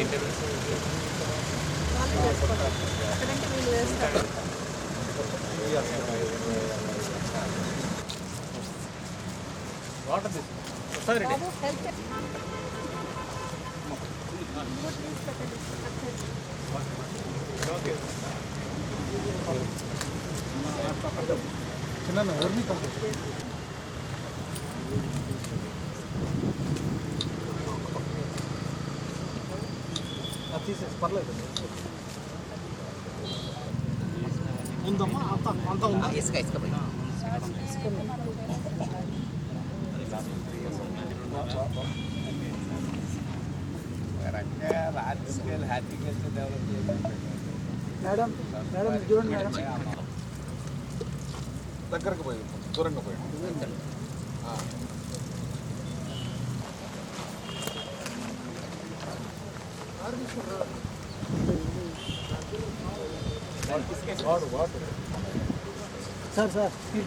Maintenance water ఒకసారి okay చిన్న ఎవరిని కంపోస్ట్ తీసేసి పర్లేదు ఉందమ్మా అంత అంత ఉందా ఇసుక ఇసుక పోయి మేడం మేడం ఇది చూడండి మేడం దగ్గరకు పోయి దూరంగా పోయి వాడు వాడు సార్ సార్ మీరు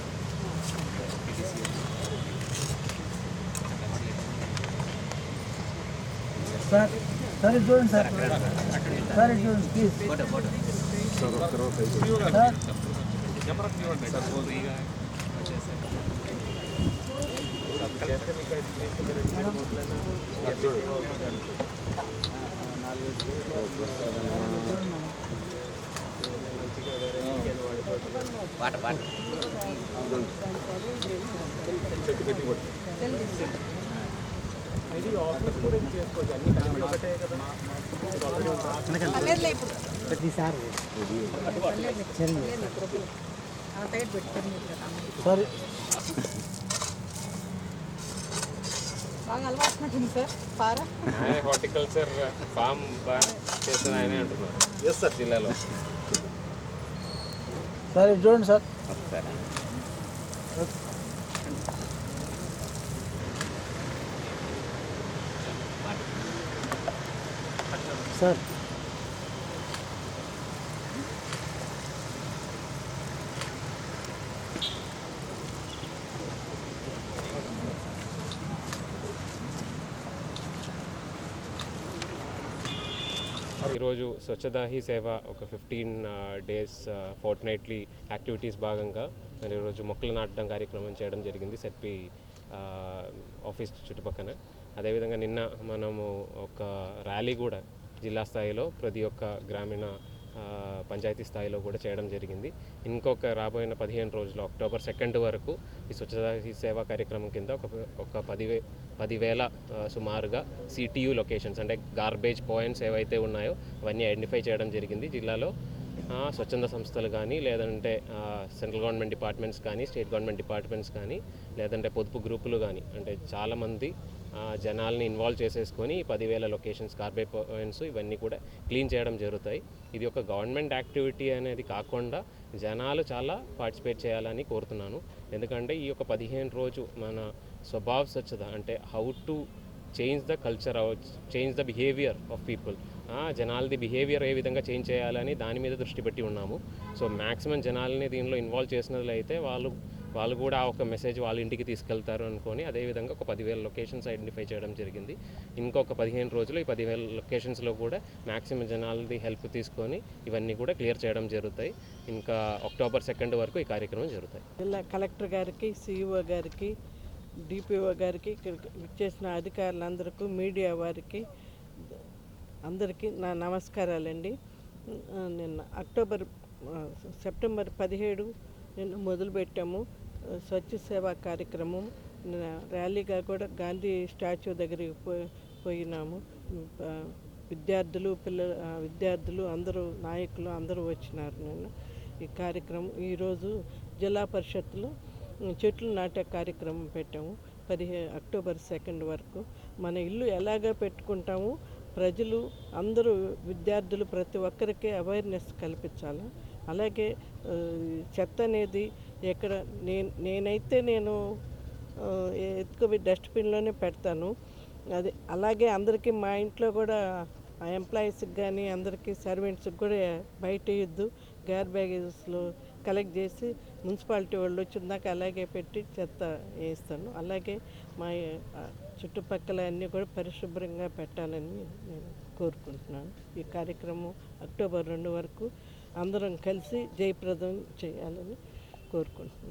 సార్ సార్ చూడండి సార్. సార్ చూడండి ప్లీజ్ సార్. పాట పాట చెట్టు సార్ బాగా అలవాటునట్టుంది సార్. పారా హార్టికల్చర్ ఫామ్ బాగా చేస్తున్న ఆయనే అంటున్నారు. ఎస్ సార్ జిల్లాలో. సార్ ఇది చూడండి సార్. సార్. ఈరోజు స్వచ్ఛదాహి సేవ ఒక fifteen days fortnightly activities భాగంగా మరి ఈరోజు మొక్కలు నాటడం కార్యక్రమం చేయడం జరిగింది సెట్పి ఆఫీస్ చుట్టుపక్కన. అదేవిధంగా నిన్న మనము ఒక ర్యాలీ కూడా జిల్లా స్థాయిలో ప్రతి ఒక్క గ్రామీణ పంచాయతీ స్థాయిలో కూడా చేయడం జరిగింది. ఇంకొక రాబోయిన పదిహేను రోజులు అక్టోబర్ సెకండ్ వరకు ఈ స్వచ్ఛతా సేవా కార్యక్రమం కింద ఒక ఒక పదివే పదివేల సుమారుగా సిటియు లొకేషన్స్ అంటే గార్బేజ్ పాయింట్స్ ఏవైతే ఉన్నాయో అవన్నీ ఐడెంటిఫై చేయడం జరిగింది. జిల్లాలో స్వచ్ఛంద సంస్థలు కానీ లేదంటే సెంట్రల్ గవర్నమెంట్ డిపార్ట్మెంట్స్ కానీ స్టేట్ గవర్నమెంట్ డిపార్ట్మెంట్స్ కానీ లేదంటే పొదుపు గ్రూపులు కానీ అంటే చాలామంది జనాల్ని ఇన్వాల్వ్ చేసేసుకొని పదివేల లొకేషన్స్ కార్బే పాయింట్స్ ఇవన్నీ కూడా క్లీన్ చేయడం జరుగుతాయి. ఇది ఒక గవర్నమెంట్ యాక్టివిటీ అనేది కాకుండా జనాలు చాలా పార్టిసిపేట్ చేయాలని కోరుతున్నాను. ఎందుకంటే ఈ యొక్క పదిహేను రోజు మన స్వభావ స్వచ్ఛత అంటే how to change the culture change the behaviour of people జనాలది behaviour ఏ విధంగా చేంజ్ చేయాలని దాని మీద దృష్టి పెట్టి ఉన్నాము. సో మ్యాక్సిమం జనాలని దీనిలో ఇన్వాల్వ్ చేసినట్లయితే వాళ్ళు వాళ్ళు కూడా ఒక మెసేజ్ వాళ్ళ ఇంటికి తీసుకెళ్తారు అనుకొని అదేవిధంగా ఒక పదివేల లొకేషన్స్ ఐడెంటిఫై చేయడం జరిగింది. ఇంకొక పదిహేను రోజులు ఈ పదివేల లొకేషన్స్లో కూడా మ్యాక్సిమం జనాలది హెల్ప్ తీసుకొని ఇవన్నీ కూడా క్లియర్ చేయడం జరుగుతాయి. ఇంకా అక్టోబర్ సెకండ్ వరకు ఈ కార్యక్రమం జరుగుతాయి. జిల్లా కలెక్టర్ గారికి సిఇఓ గారికి డిపిఓ గారికి ఇక్కడ విచ్చేసిన అధికారులందరికీ మీడియా వారికి అందరికీ నా నమస్కారాలండి. నిన్న అక్టోబర్ సెప్టెంబర్ పదిహేడు నిన్న మొదలుపెట్టాము. స్వచ్ఛ సేవా కార్యక్రమం. ర్యాలీగా కూడా గాంధీ స్టాచ్యూ దగ్గరికి పో పోయినాము. విద్యార్థులు పిల్లలు విద్యార్థులు అందరూ నాయకులు అందరూ వచ్చినారు నిన్న ఈ కార్యక్రమం. ఈరోజు జిల్లా పరిషత్లో చెట్లు నాటే కార్యక్రమం పెట్టాము. పదిహే అక్టోబర్ సెకండ్ వరకు. మన ఇల్లు ఎలాగ పెట్టుకుంటాము? ప్రజలు అందరూ విద్యార్థులు ప్రతి ఒక్కరికి అవేర్నెస్ కల్పించాలి. అలాగే చెత్త అనేది ఎక్కడ నేను నేనైతే నేను ఎత్తుకు డస్ట్బిన్లోనే పెడతాను. అది అలాగే అందరికీ మా ఇంట్లో కూడా ఆ ఎంప్లాయీస్కి కానీ అందరికీ సర్వెంట్స్కి కూడా బయట ఇద్దు గ్యార్ బ్యాగేజెస్లో కలెక్ట్ చేసి మున్సిపాలిటీ వాళ్ళు వచ్చిందాక అలాగే పెట్టి చెత్త వేస్తాను. అలాగే మా చుట్టుపక్కల అన్నీ కూడా పరిశుభ్రంగా పెట్టాలని నేను కోరుకుంటున్నాను. ఈ కార్యక్రమం అక్టోబర్ రెండు వరకు అందరం కలిసి జయప్రదం చేయాలని కోరుకుంటున్నాను.